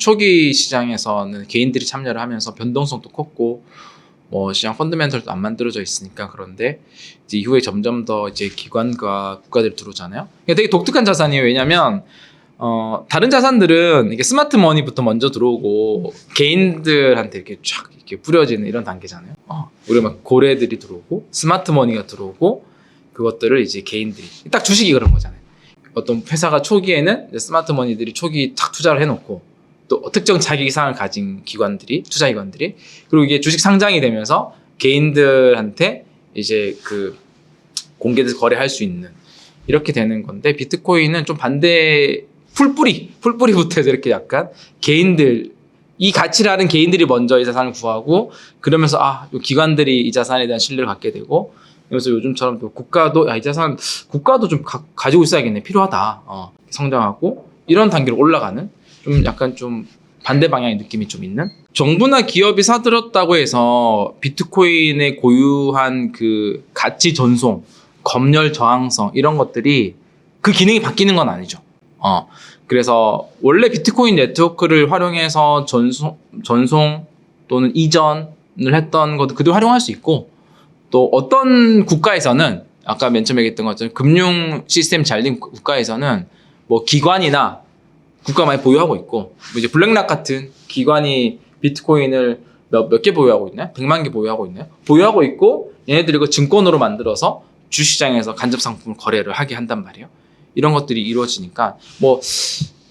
음, 초기 시장에서는 개인들이 참여를 하면서 변동성도 컸고 뭐 시장 펀드멘털도 안 만들어져 있으니까 그런데 이제 이후에 점점 더 이제 기관과 국가들이 들어오잖아요. 이게 되게 독특한 자산이에요. 왜냐하면 어, 다른 자산들은 이게 스마트 머니부터 먼저 들어오고 개인들한테 이렇게 쫙 이렇게 뿌려지는 이런 단계잖아요. 어, 우리 막 고래들이 들어오고 스마트 머니가 들어오고 그것들을 이제 개인들이 딱 주식이 그런 거잖아요. 어떤 회사가 초기에는 스마트 머니들이 초기 탁 투자를 해놓고 또 특정 자기 이상을 가진 기관들이 투자 기관들이 그리고 이게 주식 상장이 되면서 개인들한테 이제 그 공개돼서 거래할 수 있는 이렇게 되는 건데 비트코인은 좀 반대 풀뿌리 풀뿌리부터 이렇게 약간 개인들 이 가치를 아는 개인들이 먼저 이 자산을 구하고 그러면서 아요 기관들이 이 자산에 대한 신뢰를 갖게 되고 그래서 요즘처럼 또 국가도 야 이 자산 국가도 좀 가, 지고 있어야겠네. 필요하다. 어, 성장하고 이런 단계로 올라가는 좀 약간 좀 반대 방향의 느낌이 좀 있는 정부나 기업이 사들였다고 해서 비트코인의 고유한 그 가치 전송 검열 저항성 이런 것들이 그 기능이 바뀌는 건 아니죠. 어. 그래서 원래 비트코인 네트워크를 활용해서 전송, 전송 또는 이전을 했던 것도 그대로 활용할 수 있고 또 어떤 국가에서는 아까 맨 처음에 얘기했던 것처럼 금융 시스템 잘된 국가에서는 뭐 기관이나 국가 많이 보유하고 있고 뭐 이제 블랙락 같은 기관이 비트코인을 몇 몇 개 보유하고 있나요? 100만 개 보유하고 있나요? 보유하고 있고 얘네들이 그 증권으로 만들어서 주시장에서 간접 상품을 거래를 하게 한단 말이에요. 이런 것들이 이루어지니까 뭐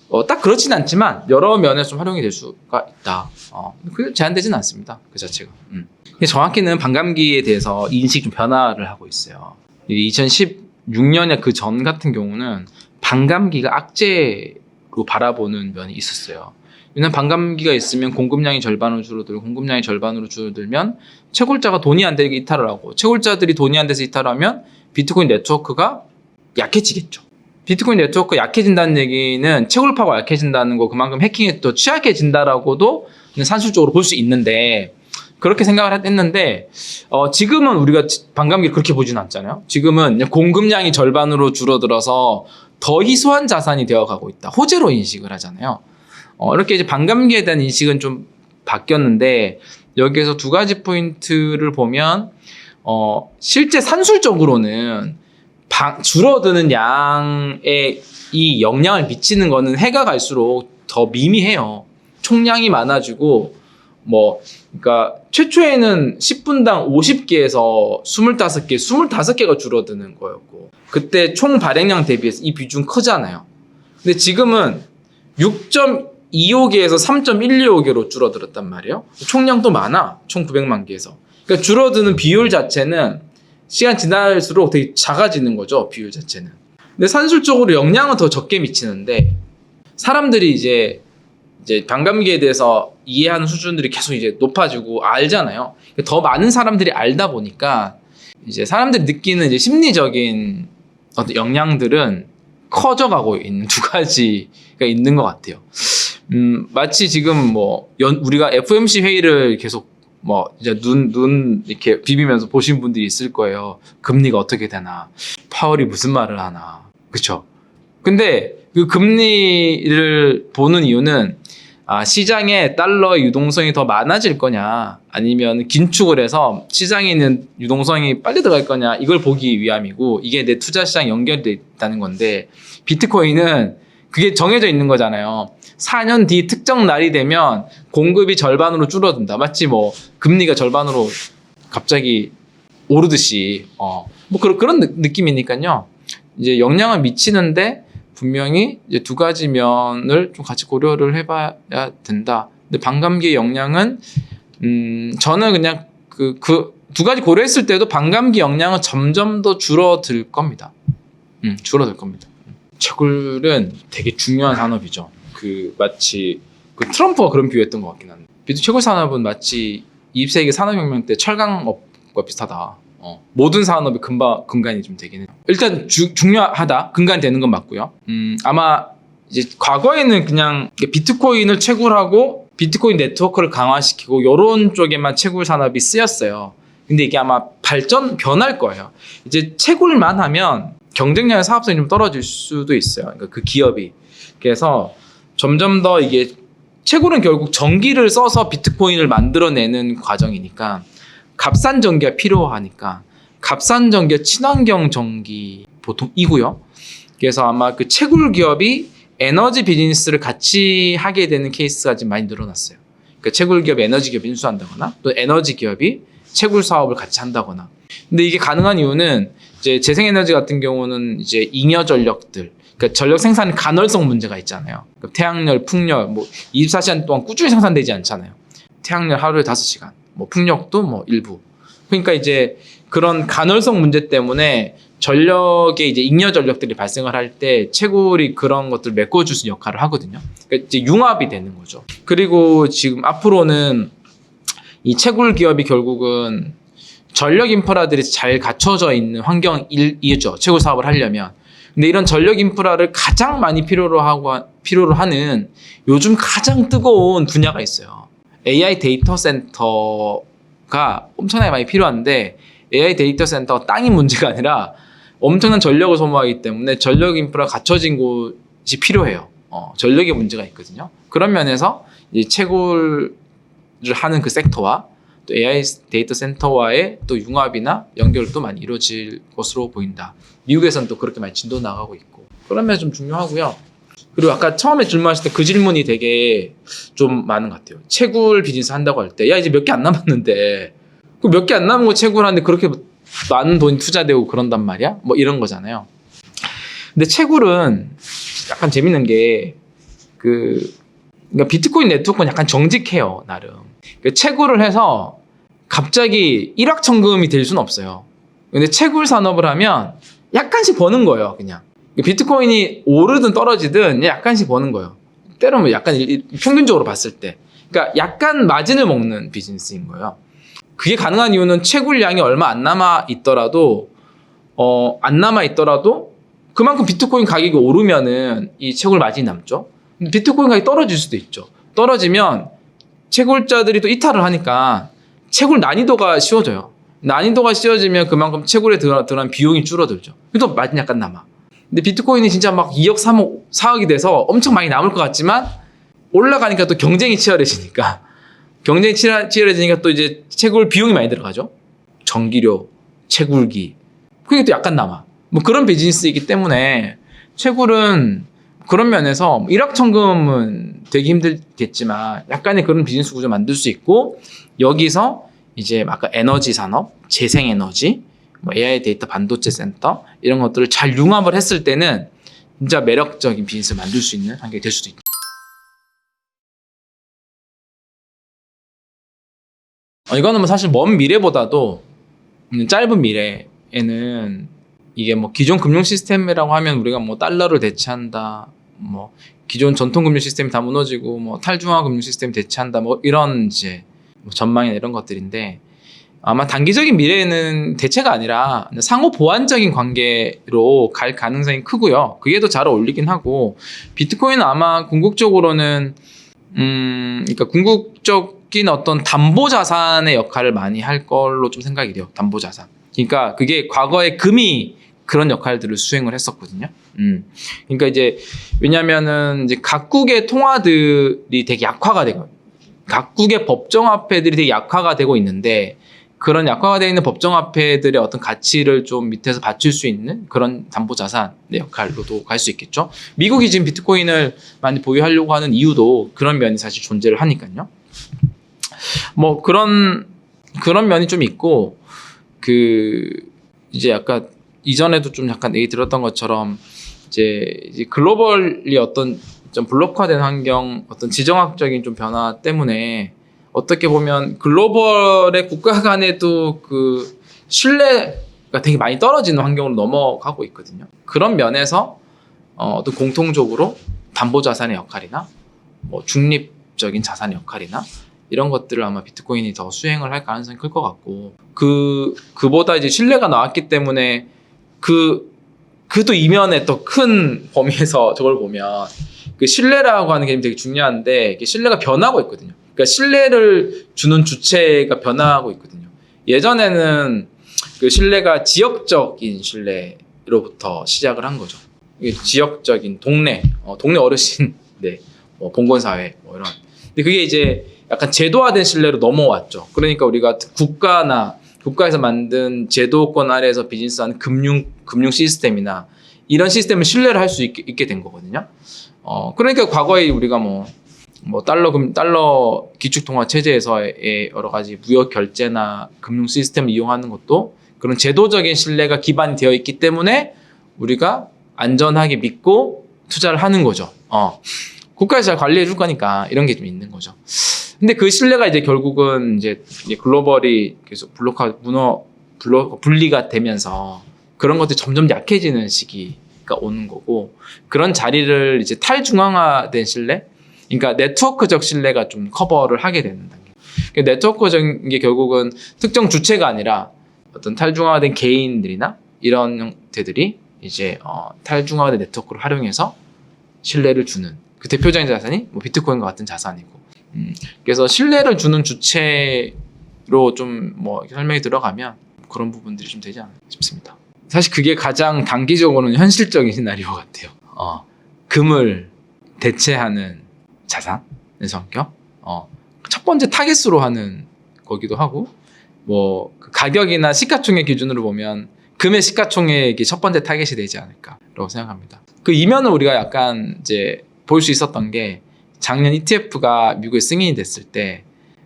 어, 딱 그렇진 않지만 여러 면에서 좀 활용이 될 수가 있다. 어, 그 제한되지는 않습니다. 그 자체가. 음. 정확히는 반감기에 대해서 인식 좀 변화를 하고 있어요. 2016년에 그 전 같은 경우는 반감기가 악재 로 바라보는 면이 있었어요. 왜냐면 반감기가 있으면 공급량이 절반으로 줄어들고 공급량이 절반으로 줄어들면 채굴자가 돈이 안 되게 이탈을 하고 채굴자들이 돈이 안 돼서 이탈하면 비트코인 네트워크가 약해지겠죠. 비트코인 네트워크 약해진다는 얘기는 채굴파가 약해진다는 거 그만큼 해킹에 또 취약해진다라고도 산술적으로 볼 수 있는데 그렇게 생각을 했는데 어, 지금은 우리가 반감기 그렇게 보진 않잖아요. 지금은 공급량이 절반으로 줄어들어서 더 희소한 자산이 되어가고 있다. 호재로 인식을 하잖아요. 어, 이렇게 이제 반감기에 대한 인식은 좀 바뀌었는데 여기에서 두 가지 포인트를 보면 어, 실제 산술적으로는 방- 줄어드는 양에 이 영향을 미치는 거는 해가 갈수록 더 미미해요. 총량이 많아지고 뭐 그러니까 최초에는 10분당 50개에서 25개, 25개가 줄어드는 거였고 그때 총 발행량 대비해서 이 비중 크잖아요. 근데 지금은 6.25개에서 3.125개로 줄어들었단 말이에요. 총량도 많아. 총 900만 개에서. 그러니까 줄어드는 비율 자체는 시간 지날수록 되게 작아지는 거죠. 비율 자체는. 근데 산술적으로 영향은 더 적게 미치는데 사람들이 이제 이제 반감기에 대해서 이해하는 수준들이 계속 이제 높아지고 알잖아요. 더 많은 사람들이 알다 보니까 이제 사람들이 느끼는 이제 심리적인 어떤 영향들은 커져가고 있는 두 가지가 있는 것 같아요. 음, 마치 지금 뭐 연, 우리가 FOMC 회의를 계속 뭐 이제 눈 눈 이렇게 비비면서 보신 분들이 있을 거예요. 금리가 어떻게 되나, 파월이 무슨 말을 하나, 그렇죠? 근데 그 금리를 보는 이유는 아, 시장에 달러의 유동성이 더 많아질 거냐, 아니면 긴축을 해서 시장에 있는 유동성이 빨리 들어갈 거냐, 이걸 보기 위함이고, 이게 내 투자 시장 연결돼 있다는 건데, 비트코인은 그게 정해져 있는 거잖아요. 4년 뒤 특정 날이 되면 공급이 절반으로 줄어든다. 마치 뭐, 금리가 절반으로 갑자기 오르듯이, 어, 뭐 그런, 그런 느- 느낌이니까요. 이제 영향을 미치는데, 분명히 이제 두 가지 면을 좀 같이 고려를 해봐야 된다. 근데 반감기의 영향은 음 저는 그냥 그 그 두 가지 고려했을 때도 반감기 영향은 점점 더 줄어들 겁니다. 음 줄어들 겁니다. 채굴은 되게 중요한 산업이죠. 그 마치 그 트럼프가 그런 비유했던 것 같긴 한데 비트 채굴 산업은 마치 20세기 산업혁명 때 철강업과 비슷하다. 어, 모든 산업이 근바, 근간이 좀 되긴 해요. 일단 주- 중요하다. 근간이 되는 건 맞고요. 음, 아마 이제 과거에는 그냥 비트코인을 채굴하고 비트코인 네트워크를 강화시키고 이런 쪽에만 채굴 산업이 쓰였어요. 근데 이게 아마 발전 변할 거예요. 이제 채굴만 하면 경쟁력의 사업성이 좀 떨어질 수도 있어요. 그러니까 그 기업이. 그래서 점점 더 이게 채굴은 결국 전기를 써서 비트코인을 만들어내는 과정이니까 값싼 전기가 필요하니까 값싼 전기가 친환경 전기 보통이고요. 그래서 아마 그 채굴 기업이 에너지 비즈니스를 같이 하게 되는 케이스가 지금 많이 늘어났어요. 그 채굴 기업이 에너지 기업 인수한다거나 또 에너지 기업이 채굴 사업을 같이 한다거나. 근데 이게 가능한 이유는 이제 재생에너지 같은 경우는 이제 잉여 전력들, 그러니까 전력 생산 간헐성 문제가 있잖아요. 그러니까 태양열, 풍력, 뭐 24시간 동안 꾸준히 생산되지 않잖아요. 태양열 하루에 5시간, 뭐 풍력도 뭐 일부. 그러니까 이제 그런 간헐성 문제 때문에 전력에 이제 잉여 전력들이 발생을 할 때 채굴이 그런 것들 을 메꿔줄 수 있는 역할을 하거든요. 그러니까 이제 융합이 되는 거죠. 그리고 지금 앞으로는 이 채굴 기업이 결국은 전력 인프라들이 잘 갖춰져 있는 환경이죠. 채굴 사업을 하려면. 근데 이런 전력 인프라를 가장 많이 필요로 하고 필요로 하는 요즘 가장 뜨거운 분야가 있어요. AI 데이터 센터가 엄청나게 많이 필요한데 AI 데이터 센터가 땅이 문제가 아니라 엄청난 전력을 소모하기 때문에 전력 인프라 갖춰진 곳이 필요해요. 어, 전력의 문제가 있거든요. 그런 면에서 이 채굴을 하는 그 섹터와 또 AI 데이터 센터와의 또 융합이나 연결도 많이 이루어질 것으로 보인다. 미국에서는 또 그렇게 많이 진도 나가고 있고 그런 면이 좀 중요하고요. 그리고 아까 처음에 질문하실 때 그 질문이 되게 좀 많은 것 같아요. 채굴 비즈니스 한다고 할 때 야 이제 몇 개 안 남았는데 그 몇 개 안 남은 거 채굴하는데 그렇게 많은 돈이 투자되고 그런단 말이야? 뭐 이런 거잖아요. 근데 채굴은 약간 재밌는 게 그 그러니까 비트코인 네트워크는 약간 정직해요 나름. 그 채굴을 해서 갑자기 일확천금이 될 수는 없어요. 근데 채굴 산업을 하면 약간씩 버는 거예요, 그냥. 비트코인이 오르든 떨어지든 약간씩 버는 거예요. 때로는 약간 일- 평균적으로 봤을 때. 그러니까 약간 마진을 먹는 비즈니스인 거예요. 그게 가능한 이유는 채굴량이 얼마 안 남아 있더라도 어, 안 남아 있더라도 그만큼 비트코인 가격이 오르면은 이 채굴 마진이 남죠. 비트코인 가격이 떨어질 수도 있죠. 떨어지면 채굴자들이 또 이탈을 하니까 채굴 난이도가 쉬워져요. 난이도가 쉬워지면 그만큼 채굴에 들어간 비용이 줄어들죠. 그래도 마진 약간 남아. 근데 비트코인이 진짜 막 2억, 3억, 4억이 돼서 엄청 많이 남을 것 같지만 올라가니까 또 경쟁이 치열해지니까 경쟁이 치열- 치열해지니까 또 이제 채굴 비용이 많이 들어가죠. 전기료, 채굴기. 그게 또 약간 남아. 뭐 그런 비즈니스이기 때문에 채굴은 그런 면에서 일확천금은 되기 힘들겠지만 약간의 그런 비즈니스 구조 만들 수 있고 여기서 이제 아까 에너지 산업, 재생 에너지, 뭐 AI 데이터 반도체 센터 이런 것들을 잘 융합을 했을 때는 진짜 매력적인 비즈니스를 만들 수 있는 환경이 될 수도 있다. 어, 이거는 뭐 사실 먼 미래보다도 음, 짧은 미래에는 이게 뭐 기존 금융 시스템이라고 하면 우리가 뭐 달러를 대체한다, 뭐 기존 전통 금융 시스템이 다 무너지고 뭐 탈중앙 금융 시스템 대체한다, 뭐 이런 이제 뭐 전망이나 이런 것들인데 아마 단기적인 미래에는 대체가 아니라 상호 보완적인 관계로 갈 가능성이 크고요. 그게 더 잘 어울리긴 하고 비트코인은 아마 궁극적으로는 음, 그러니까 궁극적인 어떤 담보 자산의 역할을 많이 할 걸로 좀 생각이 돼요. 담보 자산. 그러니까 그게 과거에 금이 그런 역할들을 수행을 했었거든요. 음. 그러니까 이제 왜냐면은 이제 각국의 통화들이 되게 약화가 되고 각국의 법정 화폐들이 되게 약화가 되고 있는데 그런 약화가 되어 있는 법정화폐들의 어떤 가치를 좀 밑에서 받칠 수 있는 그런 담보 자산의 역할로도 갈 수 있겠죠. 미국이 지금 비트코인을 많이 보유하려고 하는 이유도 그런 면이 사실 존재를 하니까요. 뭐 그런 그런 면이 좀 있고 그 이제 약간 이전에도 좀 약간 얘기 들었던 것처럼 이제, 이제 글로벌이 어떤 좀 블록화된 환경, 어떤 지정학적인 좀 변화 때문에 어떻게 보면 글로벌의 국가 간에도 그 신뢰가 되게 많이 떨어지는 환경으로 넘어가고 있거든요. 그런 면에서 어, 어떤 공통적으로 담보 자산의 역할이나 뭐 중립적인 자산의 역할이나 이런 것들을 아마 비트코인이 더 수행을 할 가능성이 클 것 같고 그 그보다 이제 신뢰가 나왔기 때문에 그 그도 이면에 또 큰 범위에서 저걸 보면 그 신뢰라고 하는 개념이 되게 중요한데 신뢰가 변하고 있거든요. 그러니까 신뢰를 주는 주체가 변화하고 있거든요. 예전에는 그 신뢰가 지역적인 신뢰로부터 시작을 한 거죠. 지역적인 동네, 어, 동네 어르신, 네, 뭐 봉건사회, 뭐 이런 근데 그게 이제 약간 제도화된 신뢰로 넘어왔죠. 그러니까 우리가 국가나 국가에서 만든 제도권 아래에서 비즈니스하는 금융 금융 시스템이나 이런 시스템을 신뢰를 할 수 있게, 있게 된 거거든요. 어 그러니까 과거에 우리가 뭐 뭐 달러 금 달러 기축 통화 체제에서의 여러 가지 무역 결제나 금융 시스템을 이용하는 것도 그런 제도적인 신뢰가 기반이 되어 있기 때문에 우리가 안전하게 믿고 투자를 하는 거죠. 어. 국가에서 잘 관리해 줄 거니까 이런 게 좀 있는 거죠. 근데 그 신뢰가 이제 결국은 이제 글로벌이 계속 블록화 문어 블록 분리가 되면서 그런 것들이 점점 약해지는 시기가 오는 거고 그런 자리를 이제 탈중앙화된 신뢰, 그러니까 네트워크적 신뢰가 좀 커버를 하게 되는 단계. 그 네트워크적인 게 결국은 특정 주체가 아니라 어떤 탈중앙화된 개인들이나 이런 형태들이 이제 어, 탈중앙화된 네트워크를 활용해서 신뢰를 주는 그 대표적인 자산이 뭐 비트코인과 같은 자산이고 음, 그래서 신뢰를 주는 주체로 좀 뭐 설명이 들어가면 그런 부분들이 좀 되지 않나 싶습니다. 사실 그게 가장 단기적으로는 현실적인 시나리오 같아요. 어, 금을 대체하는 자산의 성격. 어, 첫 번째 타겟으로 하는 거기도 하고 뭐 그 가격이나 시가총액 기준으로 보면 금의 시가총액이 첫 번째 타겟이 되지 않을까라고 생각합니다. 그 이면을 우리가 약간 이제 볼 수 있었던 게 작년 ETF가 미국에 승인이 됐을 때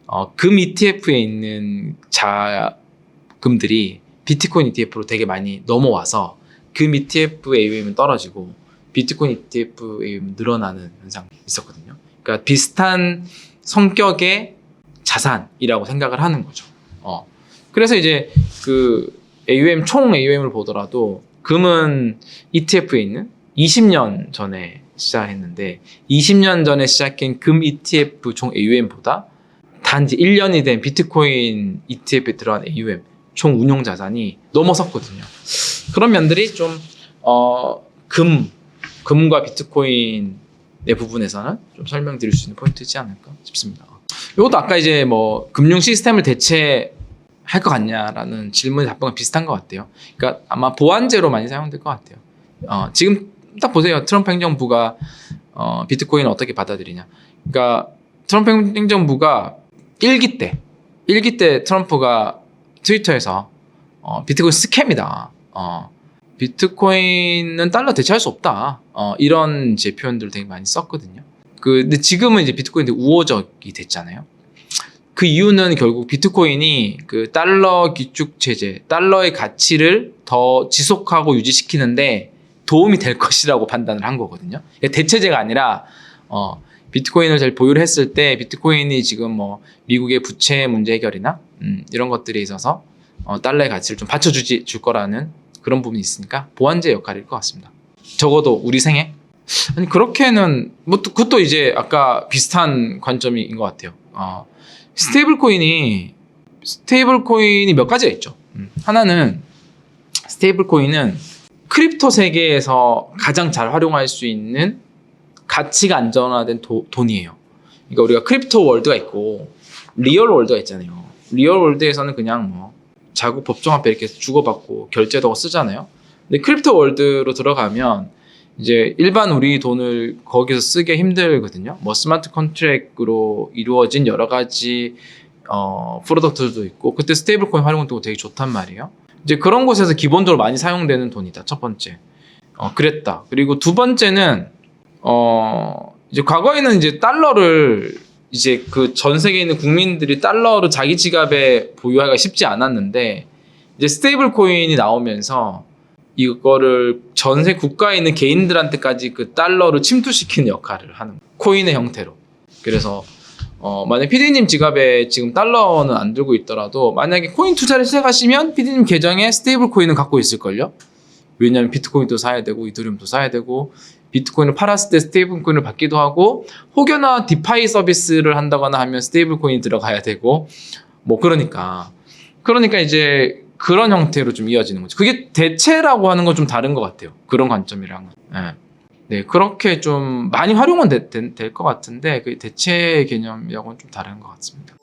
어, 금 ETF에 있는 자금들이 비트코인 ETF로 되게 많이 넘어와서 금 ETF AUM은 떨어지고 비트코인 ETF AUM 늘어나는 현상이 있었거든요. 그러니까 비슷한 성격의 자산이라고 생각을 하는 거죠. 어. 그래서 이제 그 AUM 총 AUM을 보더라도 금은 ETF에 있는 20년 전에 시작했는데 20년 전에 시작한 금 ETF 총 AUM보다 단지 1년이 된 비트코인 ETF에 들어간 AUM 총 운용 자산이 넘어섰거든요. 그런 면들이 좀 어, 금, 금과 비트코인의 부분에서는 좀 설명드릴 수 있는 포인트지 않을까 싶습니다. 이것도 아까 이제 뭐 금융 시스템을 대체 할 것 같냐라는 질문의 답변과 비슷한 것 같아요. 그러니까 아마 보안제로 많이 사용될 것 같아요. 어, 지금 딱 보세요. 트럼프 행정부가 어, 비트코인을 어떻게 받아들이냐. 그러니까 트럼프 행정부가 1기 때, 1기 때 트럼프가 트위터에서 어, 비트코인 스캠이다. 어, 비트코인은 달러 대체할 수 없다. 어, 이런 이제 표현들을 되게 많이 썼거든요. 그, 근데 지금은 이제 비트코인이 우호적이 됐잖아요. 그 이유는 결국 비트코인이 그 달러 기축 체제, 달러의 가치를 더 지속하고 유지시키는데 도움이 될 것이라고 판단을 한 거거든요. 대체제가 아니라 어, 비트코인을 잘 보유를 했을 때 비트코인이 지금 뭐 미국의 부채 문제 해결이나 음, 이런 것들에 있어서 어, 달러의 가치를 좀 받쳐주지 줄 거라는 그런 부분이 있으니까 보완제 역할일 것 같습니다. 적어도 우리 생에 아니 그렇게는 뭐 또- 그것도 이제 아까 비슷한 관점인 것 같아요. 어, 스테이블 코인이 스테이블 코인이 몇 가지가 있죠. 음, 하나는 스테이블 코인은 크립토 세계에서 가장 잘 활용할 수 있는 가치가 안전화된 도- 돈이에요. 그러니까 우리가 크립토 월드가 있고 리얼 월드가 있잖아요. 리얼 월드에서는 그냥 뭐 자국 법정화폐 이렇게 주고받고 결제도 쓰잖아요. 근데 크립토 월드로 들어가면 이제 일반 우리 돈을 거기서 쓰기 힘들거든요. 뭐 스마트 컨트랙으로 이루어진 여러 가지 어, 프로덕트도 있고 그때 스테이블 코인 활용도 되게 좋단 말이에요. 이제 그런 곳에서 기본적으로 많이 사용되는 돈이다. 첫 번째. 어, 그랬다. 그리고 두 번째는 어, 이제 과거에는 이제 달러를 이제 그 전 세계에 있는 국민들이 달러로 자기 지갑에 보유하기가 쉽지 않았는데 이제 스테이블 코인이 나오면서 이거를 전세 국가에 있는 개인들한테까지 그 달러를 침투시키는 역할을 하는. 코인의 형태로. 그래서 어, 만약 PD님 지갑에 지금 달러는 안 들고 있더라도 만약에 코인 투자를 시작하시면 PD님 계정에 스테이블 코인을 갖고 있을걸요? 왜냐하면 비트코인도 사야 되고 이더리움도 사야 되고 비트코인을 팔았을 때 스테이블 코인을 받기도 하고 혹여나 디파이 서비스를 한다거나 하면 스테이블 코인이 들어가야 되고 뭐 그러니까 그러니까 이제 그런 형태로 좀 이어지는 거죠. 그게 대체라고 하는 건 좀 다른 것 같아요. 그런 관점이랑은. 예. 네, 그렇게 좀 많이 활용은 될 것 같은데 그 대체 개념이랑은 좀 다른 것 같습니다.